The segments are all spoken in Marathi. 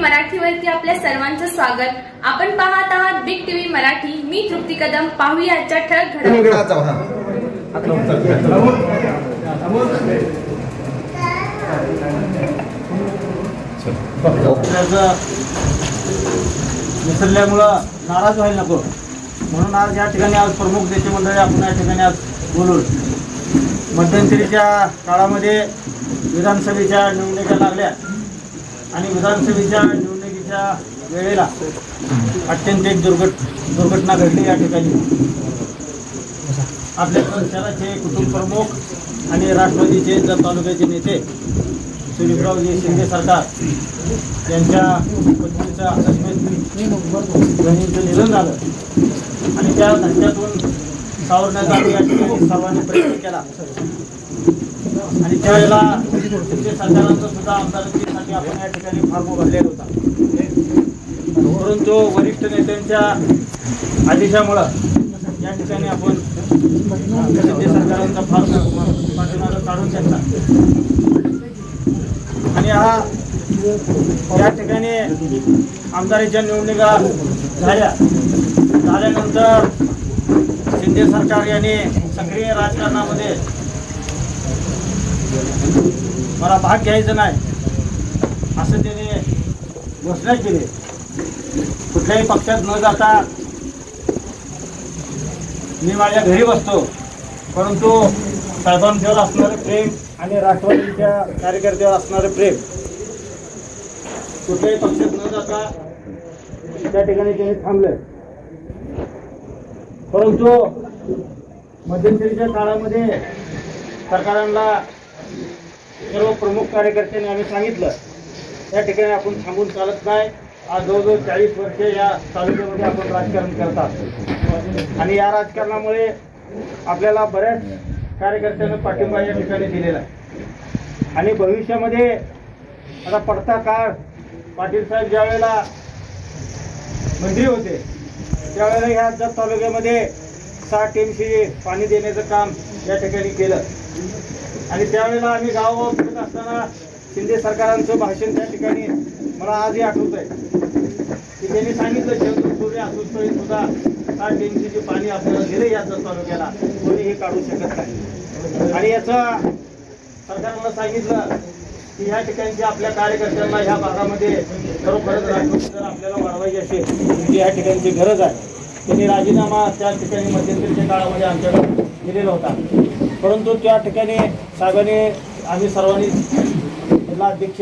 मराठीवरती आपल्या सर्वांचं स्वागत. आपण पाहत आहात बिग टीव्ही मराठी. मी तृप्ती कदम. पाहूया आजच्या ठळक विसरल्यामुळं नाराज व्हायला नको. म्हणून आज या ठिकाणी आज प्रमुख देश मंडळी आपण या ठिकाणी आज बोलून मध्यंतरीच्या काळामध्ये विधानसभेच्या निवडणुका लागल्या. आणि विधानसभेच्या निवडणुकीच्या वेळेला अत्यंत एक दुर्घट दुर्घटना घडली या ठिकाणी. आपल्या शहराचे कुटुंब प्रमुख आणि राष्ट्रवादीचे जत तालुक्याचे नेते सुरेशरावजी शिंदे सरकार यांच्या पत्नीचं आकस्मिक बहिणीचं निधन झालं. आणि त्या धंद्यातून सावरण्याचा आम्ही या ठिकाणी सर्वांनी प्रयत्न केला. आणि त्यावेळेला शिंदे सरकारांचं सुद्धा आमदारकीसाठी आपण या ठिकाणी फॉर्म भरलेला होता. परंतु वरिष्ठ नेत्यांच्या आदेशामुळं या ठिकाणी आपण सरकारांचा फॉर्म पाठवणारा काढून घेतला. आणि हा या ठिकाणी आमदारीच्या निवडणुका झाल्या. झाल्यानंतर शिंदे सरकार यांनी सक्रिय राजकारणामध्ये मला भाग घ्यायचा नाही. असं त्याने घोषणा केली. कुठल्याही पक्षात न जाता मी माझ्या घरी बसतो. परंतु साहेबांच्यावर असणारं प्रेम आणि राष्ट्रवादीच्या कार्यकर्त्यावर असणारं प्रेम कुठल्याही पक्षात न जाता त्या ठिकाणी त्यांनी थांबलं परंतु मध्यंतरीच्या काळामध्ये सरकारांना सर्व प्रमुख कार्यकर्त्यांनी आम्ही सांगितलं. या ठिकाणी आपण थांबून चालत नाही. आज जवळजवळ चाळीस वर्ष या तालुक्यामध्ये आपण राजकारण करत असतो आणि या राजकारणामुळे आपल्याला बऱ्याच कार्यकर्त्यांना पाठिंबा या ठिकाणी दिलेला आहे. आणि भविष्यामध्ये आता पडता काळ पाटील साहेब ज्या वेळेला मंत्री होते त्यावेळेला ह्या जत तालुक्यामध्ये सहा टीमशी पाणी देण्याचं काम या ठिकाणी केलं. आणि त्यावेळेला आम्ही गाव फिरत असताना शिंदे सरकारांचं भाषण त्या ठिकाणी मला आजही आठवत आहे की त्यांनी सांगितलं शेवटी सूर्य सुद्धा साठ टीमशी जे पाणी आपल्याला दिलं याचं तालुक्याला कोणी हे काढू शकत नाही. आणि याचं सरकारनं सांगितलं की ह्या ठिकाणच्या आपल्या कार्यकर्त्यांना ह्या भागामध्ये खरोखरच राजनीती जर आपल्याला वाढवायची असेल जी ह्या ठिकाणची गरज आहे त्यांनी राजीनामा त्या ठिकाणी मध्यंतरीच्या काळामध्ये आमच्याकडे दिलेला होता. परंतु त्या ठिकाणी साहेबांनी आम्ही सर्वांनी जिल्हाध्यक्ष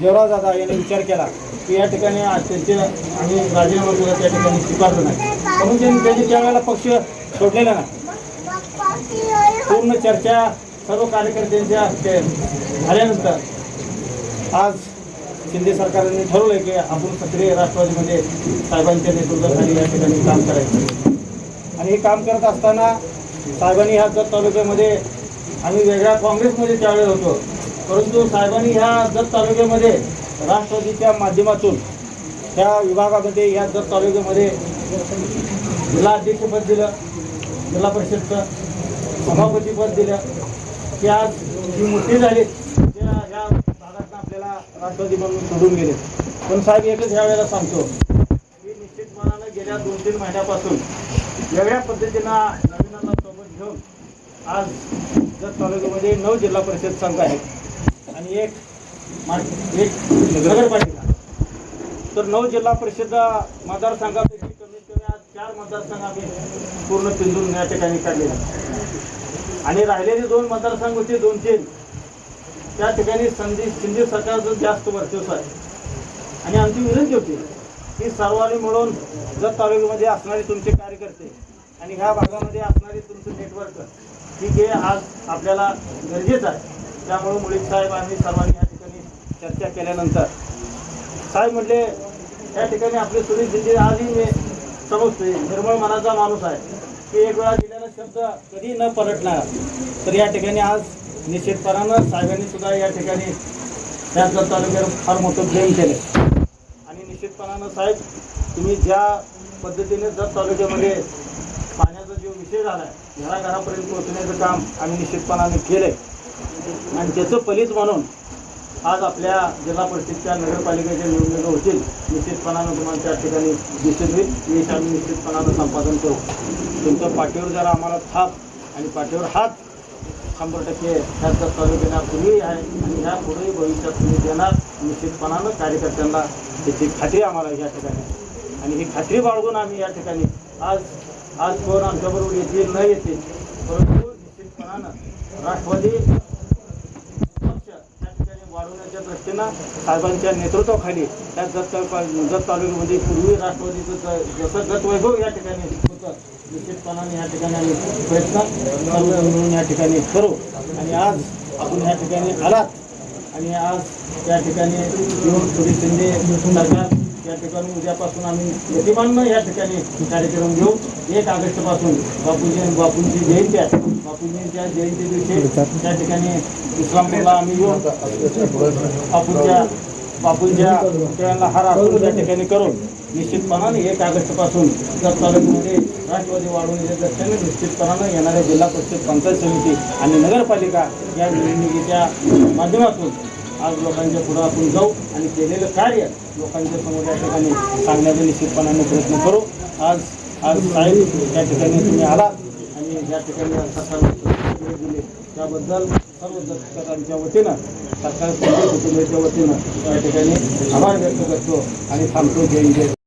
देवराज दादा यांनी विचार केला की या ठिकाणी त्यांचे आम्ही राजीनामा सुद्धा त्या ठिकाणी स्वीकारलो नाही. म्हणून त्यांनी त्यांनी त्यावेळेला पक्ष सोडलेला नाही. पूर्ण चर्चा सर्व कार्यकर्त्यांच्या ते झाल्यानंतर आज शिंदे सरकारने ठरवलंय की आपण सक्रिय राष्ट्रवादीमध्ये साहेबांच्या नेतृत्वाखाली या ठिकाणी काम करायचं. आणि हे काम करत असताना साहेबांनी ह्या जत तालुक्यामध्ये आम्ही वेगळ्या काँग्रेसमध्ये त्यावेळेस होतो. परंतु साहेबांनी ह्या जत तालुक्यामध्ये राष्ट्रवादीच्या माध्यमातून त्या विभागामध्ये या जत तालुक्यामध्ये जिल्हा अध्यक्षपद दिलं जिल्हा परिषदचं सभापतीपद दिलं. की आज जी मोठी झाली त्या ह्या भागातनं आपल्याला राष्ट्रवादी म्हणून सोडून गेले. पण साहेब एकच ह्या वेळेला सांगतो. की निश्चितपणानं गेल्या दोन तीन महिन्यापासून वेगळ्या पद्धतीनं नवीनांना सोबत घेऊन आज जत तालुक्यामध्ये नऊ जिल्हा परिषद संघ आहेत. आणि एक एक नगरपालिका. तर नऊ जिल्हा परिषद मतदारसंघापैकी कमीत कमी आज चार मतदारसंघ आम्ही पूर्ण पिंजून या ठिकाणी काढलेले आणि राहिलेले दोन मतदारसंघ होते दोन तीन. त्या ठिकाणी संधी शिंदे सरकारचं जास्त वर्चस्व आहे. आणि आमची विनंती होती की सर्वांनी मिळून जत तालुक्यामध्ये असणारे तुमचे कार्यकर्ते आणि ह्या भागामध्ये असणारे तुमचं नेटवर्क ठीक आहे आज आपल्याला गरजेचं आहे त्यामुळे मुळीक साहेब आम्ही सर्वांनी या ठिकाणी चर्चा केल्यानंतर. साहेब म्हटले या ठिकाणी आपले सुनील आजही मी समजते निर्मळ मनाचा माणूस आहे. की एक वेळा दिलेला शब्द कधी न पलटणार. तर या ठिकाणी आज निश्चितपणानं साहेबांनी सुद्धा या ठिकाणी त्या जत तालुक्यावर फार मोठं प्रेम केले आणि निश्चितपणानं साहेब तुम्ही ज्या पद्धतीने जत तालुक्यामध्ये पाण्याचा जो विषय झाला आहे घराघरापर्यंत पोहोचण्याचं काम आम्ही निश्चितपणाने केलं आणि त्याचं पलीच म्हणून आज आपल्या जिल्हा परिषदच्या नगरपालिकेच्या निवडणुका होतील. निश्चितपणानं तुम्हाला त्या ठिकाणी दिसून येईल. मी आम्ही निश्चितपणानं संपादन करू. तुमच्या पाठीवर जरा आम्हाला थाप आणि पाठीवर हात शंभर टक्के ह्या तालुक्याला तुम्ही आहे आणि ह्या पुढेही भविष्यात तुम्ही देणार निश्चितपणानं कार्यकर्त्यांना त्याची खात्री आम्हाला या ठिकाणी. आणि ही खात्री बाळगून आम्ही या ठिकाणी आज आज कोण आमच्याबरोबर येतील न येतील परंतु निश्चितपणानं राष्ट्रवादी वाढवण्याच्या दृष्टीनं साहेबांच्या नेतृत्वाखाली त्या जत जत तालुक्यामध्ये पूर्वी राष्ट्रवादीचं ज- जसं गत वैभव या ठिकाणी होतं निश्चितपणाने या ठिकाणी आम्ही प्रयत्न सर्व मिळून या ठिकाणी करू आणि आज आपण या ठिकाणी आलात. आणि आज या ठिकाणी येऊन थोडी शिंदे सरकार या ठिकाणी उद्यापासून आम्ही गतिमाननं या ठिकाणी कार्यक्रम घेऊ. एक ऑगस्टपासून बापूजी बापूंची जयंती आहे. बापूजींच्या जयंती दिवशी त्या ठिकाणी इस्लामपूरला आम्ही येऊन बापूंच्या बापूंच्या पुतळ्याला हार आपण त्या ठिकाणी करून निश्चितपणाने एक ऑगस्टपासून जर तालुक्यामध्ये राष्ट्रवादी वाढवण्याच्या दृष्टीने निश्चितपणानं येणाऱ्या जिल्हा परिषद पंचायत समिती आणि नगरपालिका या निवडणुकीच्या माध्यमातून आज लोकांच्या पुढं आपण जाऊ आणि केलेलं कार्य लोकांच्या समोर या ठिकाणी सांगण्याचा निश्चितपणाने प्रयत्न करू. आज आज साहेब त्या ठिकाणी तुम्ही आलात आणि या ठिकाणी सरकारने दिले. त्याबद्दल सर्व दर्शकांच्या वतीनं सरकार कुटुंबाच्या वतीनं या ठिकाणी आभार व्यक्त करतो आणि थांबतो. जय जय